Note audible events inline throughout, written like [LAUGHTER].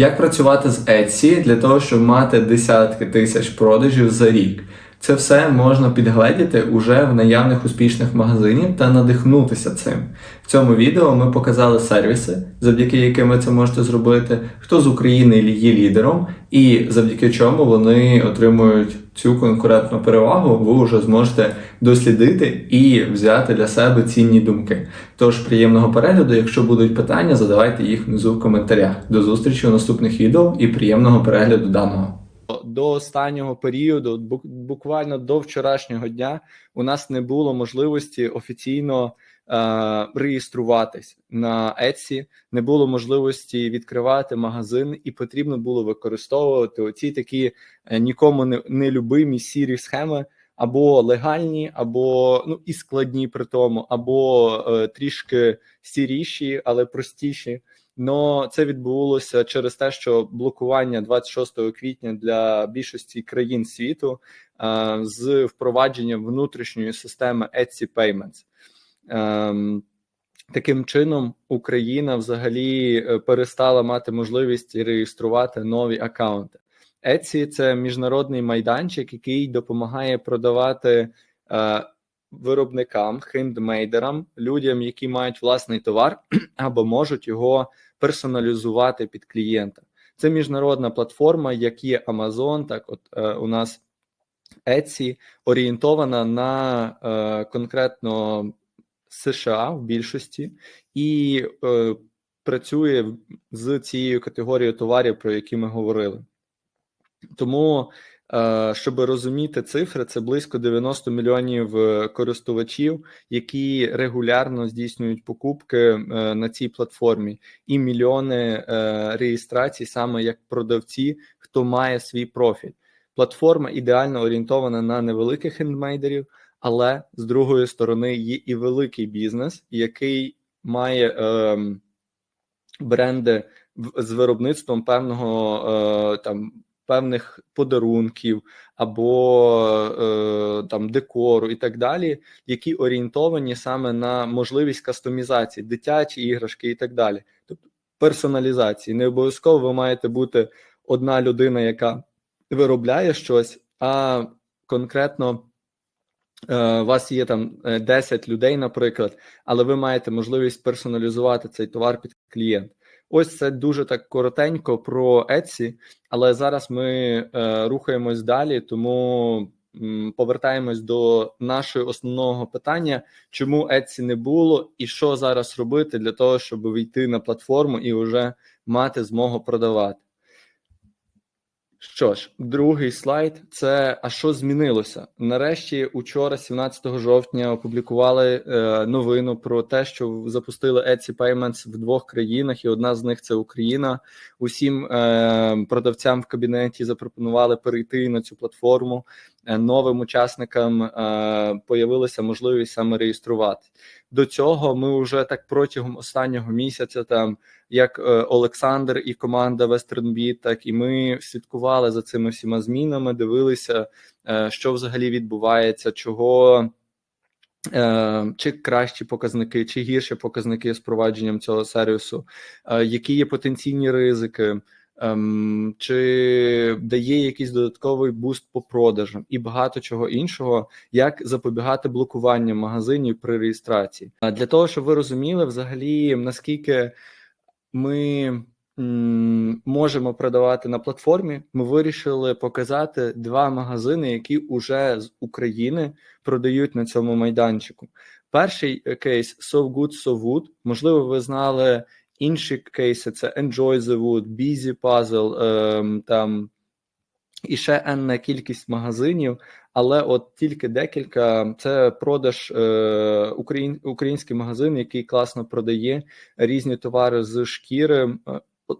Як працювати з Etsy для того, щоб мати десятки тисяч продажів за рік? Це все можна підгледіти уже в наявних успішних магазинів та надихнутися цим. В цьому відео ми показали сервіси, завдяки яким ви це можете зробити, хто з України є лідером, і завдяки чому вони отримують цю конкурентну перевагу, ви вже зможете дослідити і взяти для себе цінні думки. Тож приємного перегляду, якщо будуть питання, задавайте їх внизу в коментарях. До зустрічі у наступних відео і приємного перегляду даного. До останнього періоду, бу- буквально до вчорашнього дня, у нас не було можливості офіційно е, реєструватись на Etsy, не було можливості відкривати магазин, і потрібно було використовувати оці такі е, нікому не, не любимі сірі схеми. Або легальні, або ну і складні при тому, або е, трішки сіріші, але простіші. Но це відбулося через те, що блокування 26 квітня для більшості країн світу е, з впровадженням внутрішньої системи Etsy Payments. Ем, Таким чином, Україна взагалі е, перестала мати можливість реєструвати нові акаунти. Etsy – це міжнародний майданчик, який допомагає продавати е, виробникам, хендмейдерам, людям, які мають власний товар [CLEARS THROAT] або можуть його персоналізувати під клієнта. Це міжнародна платформа, як є Amazon, так от е, у нас Etsy, орієнтована на е, конкретно США в більшості і е, працює з цією категорією товарів, про які ми говорили. Тому, щоб розуміти цифри, це близько 90 мільйонів е, користувачів, які регулярно здійснюють покупки е, на цій платформі, і мільйони е, реєстрацій саме як продавці, хто має свій профіль. Платформа ідеально орієнтована на невеликих хендмейдерів, але з другої сторони є і великий бізнес, який має е, бренди з виробництвом певного е, там певних подарунків або е, там декору і так далі, які орієнтовані саме на можливість кастомізації, дитячі іграшки і так далі. Тобто персоналізації. Не обов'язково ви маєте бути одна людина, яка виробляє щось, а конкретно. е, У вас є там е, 10 людей, наприклад, але ви маєте можливість персоналізувати цей товар під клієнт. Ось це дуже так коротенько про Etsy, але зараз ми е, рухаємось далі, тому м, повертаємось до нашого основного питання: чому Etsy не було, і що зараз робити для того, щоб війти на платформу і вже мати змогу продавати. Що ж, другий слайд це а що змінилося? Нарешті, учора, 17 жовтня, опублікували е, новину про те, що запустили Etsy Payments в двох країнах, і одна з них це Україна. Усім е, продавцям в кабінеті запропонували перейти на цю платформу. Е, новим учасникам е, появилася можливість саме реєструвати. До цього ми вже так протягом останнього місяця там як е, Олександр і команда WesternBit, так і ми слідкували за цими всіма змінами, дивилися, що взагалі відбувається, чого. Чи кращі показники, чи гірші показники з впровадженням цього сервісу, які є потенційні ризики, ем, чи дає якийсь додатковий буст по продажам і багато чого іншого, як запобігати блокуванням магазинів при реєстрації. Для того, щоб ви розуміли, взагалі наскільки ми можемо продавати на платформі, ми вирішили показати два магазини, які уже з України продають на цьому майданчику. Перший е, кейс So Good So Wood. Можливо, ви знали інші кейси: це Enjoy the Wood, Busy Puzzle, ем, там і ще енна кількість магазинів. Але от тільки декілька це продаж е, україн, український магазин, який класно продає різні товари з шкіри.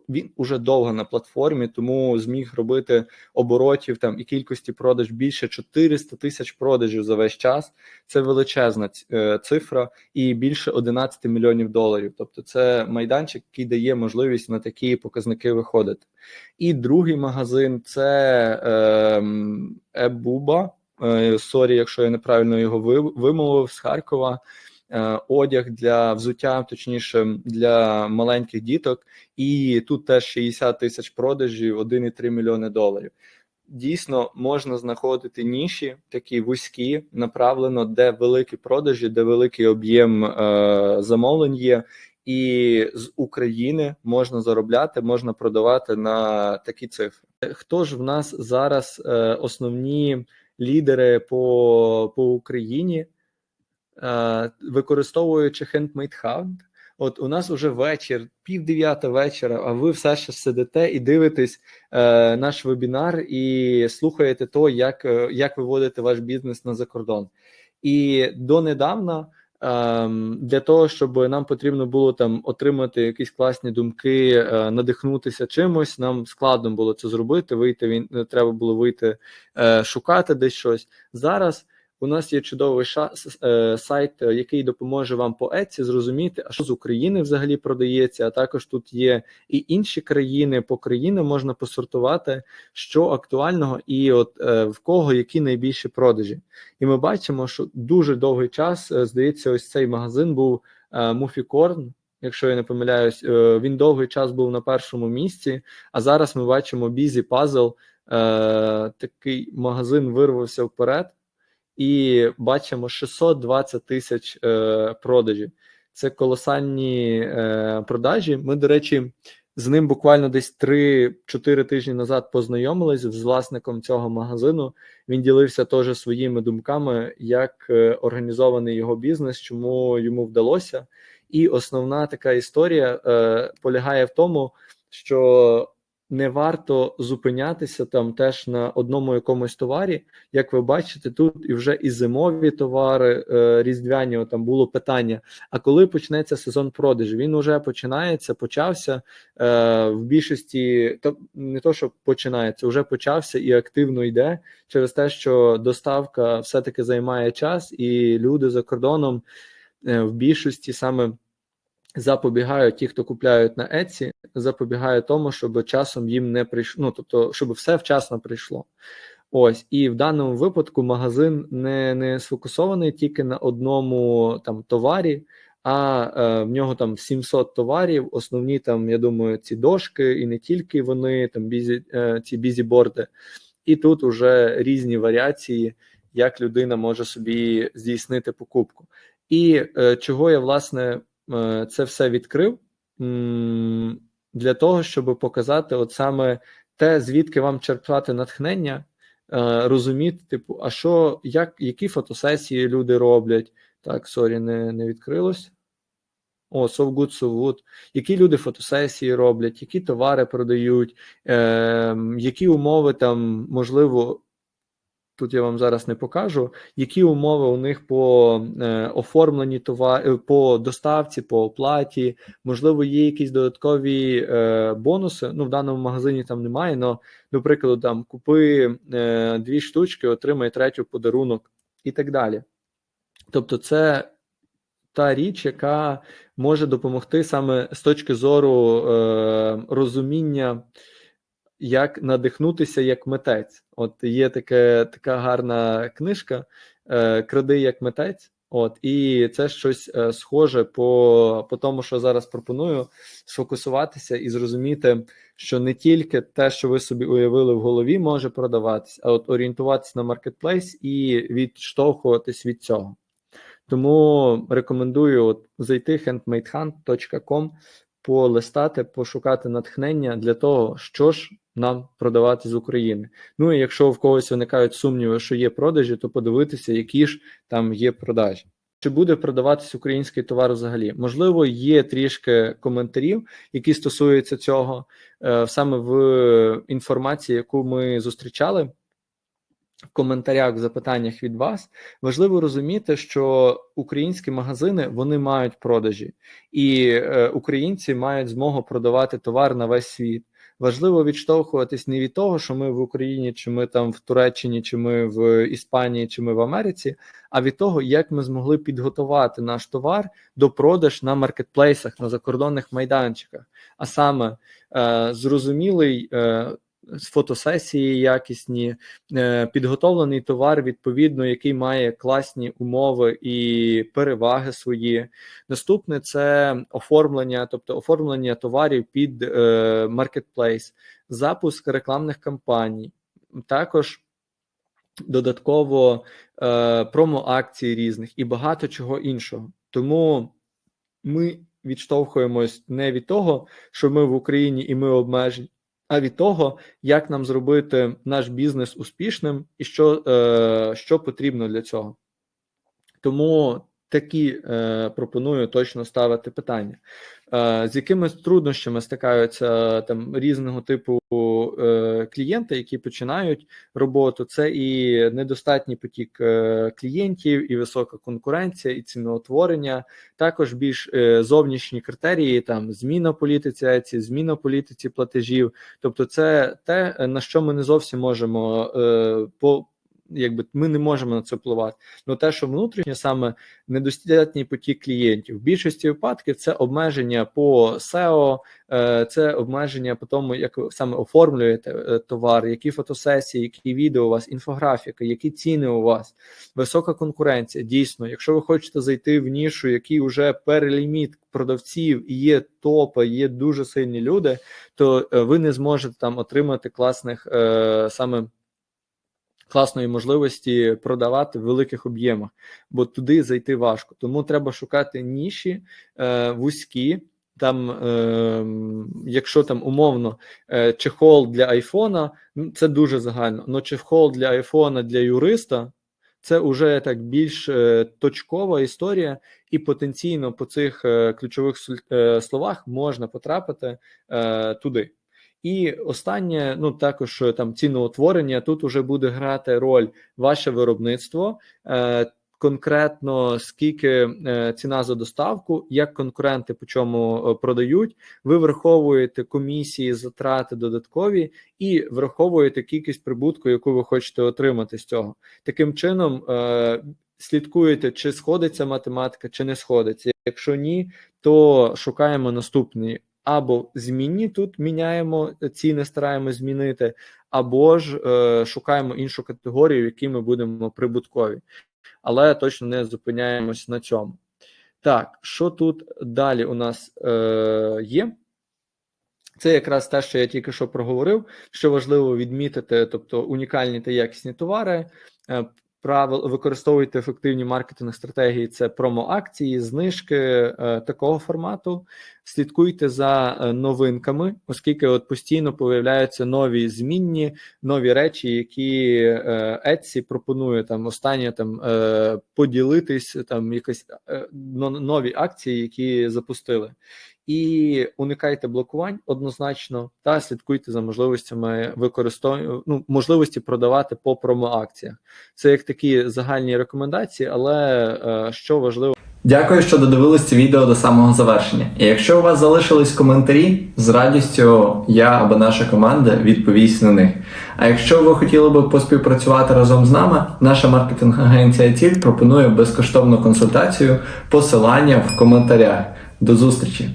Він уже довго на платформі, тому зміг робити оборотів там і кількості продаж більше 400 тисяч продажів за весь час. Це величезна е, цифра, і більше 11 мільйонів доларів. Тобто, це майданчик, який дає можливість на такі показники виходити. І другий магазин це ем, Ебуба. Е, Сорі, якщо я неправильно його вимовив з Харкова. Е, одяг для взуття, точніше для маленьких діток, і тут теж 60 тисяч продажів, 1,3 мільйони доларів. Дійсно, можна знаходити ніші, такі вузькі, направлено, де великі продажі, де великий об'єм е, замовлень є, і з України можна заробляти, можна продавати на такі цифри. Хто ж в нас зараз е, основні лідери по, по Україні, використовуючи Handmade Hunt? От у нас вже вечір, пів дев'ята вечора, а ви все ще сидите і дивитесь е, наш вебінар і слухаєте то, як, е, як виводити ваш бізнес на закордон. І донедавна ем, для того, щоб нам потрібно було там отримати якісь класні думки, е, надихнутися чимось, нам складно було це зробити. Вийти він треба було вийти, е, шукати десь щось. Зараз у нас є чудовий е, сайт, е, який допоможе вам по Etsy зрозуміти, а що з України взагалі продається. А також тут є і інші країни. По країнам можна посортувати, що актуального, і от е, в кого які найбільші продажі. І ми бачимо, що дуже довгий час, здається, ось цей магазин був Муфікорн. Якщо я не помиляюсь, він довгий час був на першому місці. А зараз ми бачимо Puzzle, е, такий магазин вирвався вперед, і бачимо 620 тисяч е, продажів. Це колосальні е, продажі. Ми, до речі, з ним буквально десь 3-4 тижні назад познайомились з власником цього магазину. Він ділився теж своїми думками, як е, організований його бізнес, чому йому вдалося. І основна така історія е, полягає в тому, що не варто зупинятися там теж на одному якомусь товарі. Як ви бачите, тут і вже і зимові товари е, різдвяні. Там було питання: а коли почнеться сезон продажів? Він вже починається, почався е, в більшості, то не то, що починається, вже почався і активно йде через те, що доставка все-таки займає час, і люди за кордоном е, в більшості саме запобігають ті, хто купляють на Etsy, запобігають тому, щоб часом їм не прийшло. Ну тобто, щоб все вчасно прийшло. Ось і в даному випадку магазин не, не сфокусований тільки на одному там товарі, а е, в нього там 700 товарів. Основні там, я думаю, ці дошки, і не тільки вони, там бізі, е, ці бізіборди. І тут уже різні варіації, як людина може собі здійснити покупку. І е, чого я власне це все відкрив для того, щоб показати, от саме те, звідки вам черпати натхнення, е, розуміти, типу, а що, як, які фотосесії люди роблять. Так, сорі, не, не відкрилось. О, so good, so good. Які люди фотосесії роблять, які товари продають, е, які умови там, можливо, тут я вам зараз не покажу, які умови у них по е, оформленні товар, по доставці, по оплаті, можливо, є якісь додаткові е, бонуси. Ну, в даному магазині там немає, але, до прикладу, там купи е, дві штучки, отримай третю подарунок і так далі. Тобто, це та річ, яка може допомогти саме з точки зору е, розуміння, як надихнутися як митець. От є таке, така гарна книжка е, Кради як митець. От, і це щось е, схоже по, по тому, що зараз пропоную, сфокусуватися і зрозуміти, що не тільки те, що ви собі уявили в голові, може продаватись, а от орієнтуватися на маркетплейс і відштовхуватись від цього. Тому рекомендую от зайти handmadehunt.com, полистати, пошукати натхнення для того, що ж нам продавати з України. Ну і якщо в когось виникають сумніви, що є продажі, то подивитися, які ж там є продажі. Чи буде продаватись український товар взагалі? Можливо, є трішки коментарів, які стосуються цього, е, саме в інформації, яку ми зустрічали в коментарях, в запитаннях від вас. Важливо розуміти, що українські магазини вони мають продажі, і е, українці мають змогу продавати товар на весь світ. Важливо відштовхуватись не від того, що ми в Україні, чи ми там в Туреччині, чи ми в Іспанії, чи ми в Америці, а від того, як ми змогли підготувати наш товар до продаж на маркетплейсах, на закордонних майданчиках, а саме е, зрозумілий. Е, фотосесії якісні, е, підготовлений товар, відповідно, який має класні умови і переваги свої. Наступне це оформлення, тобто оформлення товарів під маркетплейс, запуск рекламних кампаній, також додатково е, промо-акцій різних і багато чого іншого. Тому ми відштовхуємось не від того, що ми в Україні і ми обмежені, а від того, як нам зробити наш бізнес успішним і що, е, що потрібно для цього. Тому такі е, пропоную точно ставити питання. Е, з якими труднощами стикаються там різного типу е, клієнти, які починають роботу? Це і недостатній потік е, клієнтів, і висока конкуренція, і ціноутворення, також більш е, зовнішні критерії, там зміна політиці, ЕЦІ, зміна політиці платежів. Тобто, це те, е, на що ми не зовсім можемо е, по. Якби ми не можемо на це впливати. Ну те, що внутрішнє саме недостатній потік клієнтів. В більшості випадків це обмеження по SEO, е, це обмеження по тому, як ви саме оформлюєте е, товар, які фотосесії, які відео у вас, інфографіка, які ціни у вас, висока конкуренція. Дійсно, якщо ви хочете зайти в нішу, який вже переліміт продавців і є топи, є дуже сильні люди, то е, ви не зможете там отримати класних саме класної можливості продавати в великих об'ємах, бо туди зайти важко. Тому треба шукати ніші е, вузькі. Там, е, якщо там умовно е, чехол для айфона, ну, це дуже загально. Но чехол для айфона для юриста це вже так більш е, точкова історія, і потенційно по цих е, ключових е, словах можна потрапити е, туди. І останнє, ну також е, там ціноутворення. Тут уже буде грати роль ваше виробництво. Е, Конкретно скільки е, ціна за доставку, як конкуренти по чому продають, ви враховуєте комісії, затрати додаткові і враховуєте кількість прибутку, яку ви хочете отримати з цього. Таким чином слідкуєте, чи сходиться математика, чи не сходиться. Якщо ні, то шукаємо наступні або змінні тут міняємо ціни, стараємось змінити, або ж е, шукаємо іншу категорію, в якій ми будемо прибуткові, але точно не зупиняємось на цьому. Так, що тут далі у нас е, є? Це якраз те, що я тільки що проговорив, що важливо відмітити, тобто унікальні та якісні товари. Правил використовуйте ефективні маркетинг стратегії. Це промо-акції, знижки е, такого формату. Слідкуйте за е, новинками, оскільки от постійно появляються нові змінні, нові речі, які е, Etsy пропонує там останнє там поділитись, там якісь е, нові акції, які запустили. І уникайте блокувань однозначно та слідкуйте за можливостями використовування ну, можливості продавати по промоакціях. Це як такі загальні рекомендації, але е, що важливо. Дякую, що додивились це відео до самого завершення. І якщо у вас залишились коментарі, з радістю я або наша команда відповість на них. А якщо ви хотіли би поспівпрацювати разом з нами, наша маркетинг-агенція Ціль пропонує безкоштовну консультацію, посилання в коментарях. До зустрічі!